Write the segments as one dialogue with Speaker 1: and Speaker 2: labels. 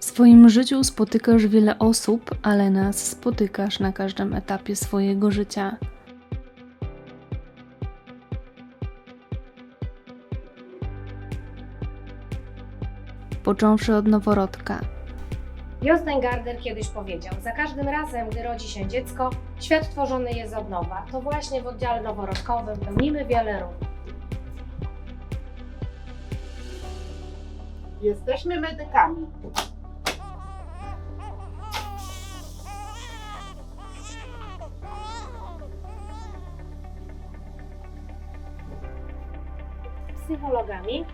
Speaker 1: swoim życiu spotykasz wiele osób, ale nas spotykasz na każdym etapie swojego życia. Począwszy od noworodka,
Speaker 2: Jostengarder kiedyś powiedział: Za każdym razem, gdy rodzi się dziecko, świat tworzony jest od nowa. To właśnie w oddziale noworodkowym pełnimy wiele ról.
Speaker 3: Jesteśmy medykami.
Speaker 2: Psychologami,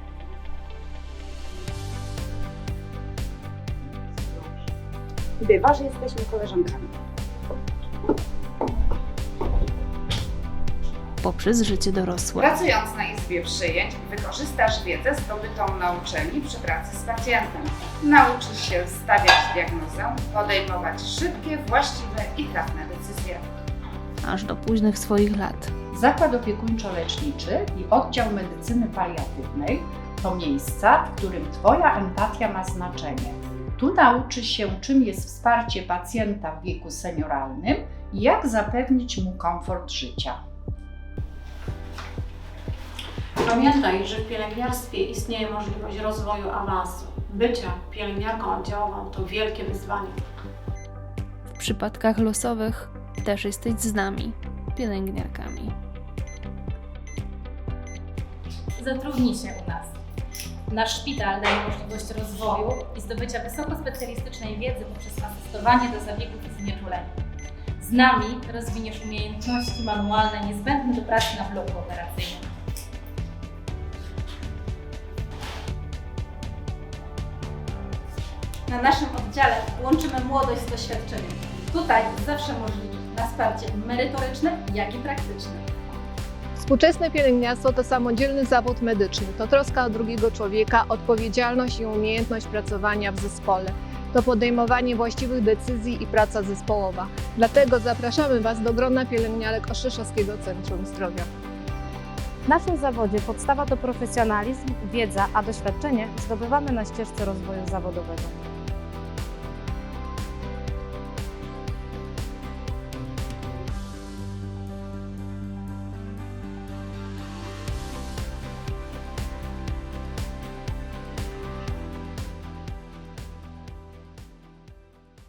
Speaker 3: Bywa, że jesteśmy koleżankami.
Speaker 1: poprzez życie dorosłe.
Speaker 4: Pracując na izbie przyjęć, wykorzystasz wiedzę zdobytą na uczelni przy pracy z pacjentem. Nauczysz się stawiać diagnozę, podejmować szybkie, właściwe i trafne decyzje.
Speaker 1: aż do późnych swoich lat.
Speaker 5: Zakład opiekuńczo-leczniczy i oddział medycyny paliatywnej to miejsca, w którym Twoja empatia ma znaczenie. Tu nauczysz się, czym jest wsparcie pacjenta w wieku senioralnym i jak zapewnić mu komfort życia.
Speaker 6: Pamiętaj, że w pielęgniarstwie istnieje możliwość rozwoju awansu. Bycia pielęgniarką oddziałową to wielkie wyzwanie.
Speaker 1: W przypadkach losowych też jesteś z nami, pielęgniarkami.
Speaker 7: Zatrudnij się u nas. Nasz szpital daje możliwość rozwoju i zdobycia wysokospecjalistycznej wiedzy poprzez asystowanie do zabiegów i znieczuleń. Z nami rozwiniesz umiejętności manualne niezbędne do pracy na bloku operacyjnym. Na naszym oddziale łączymy młodość z doświadczeniem. Tutaj zawsze możliwe na wsparcie merytoryczne, jak i praktyczne.
Speaker 8: Współczesne pielęgniarstwo to samodzielny zawód medyczny, to troska o drugiego człowieka, odpowiedzialność i umiejętność pracowania w zespole. To podejmowanie właściwych decyzji i praca zespołowa. Dlatego zapraszamy Was do grona pielęgniarek Oszczeszowskiego Centrum Zdrowia.
Speaker 2: W naszym zawodzie podstawa to profesjonalizm, wiedza, a doświadczenie zdobywamy na ścieżce rozwoju zawodowego.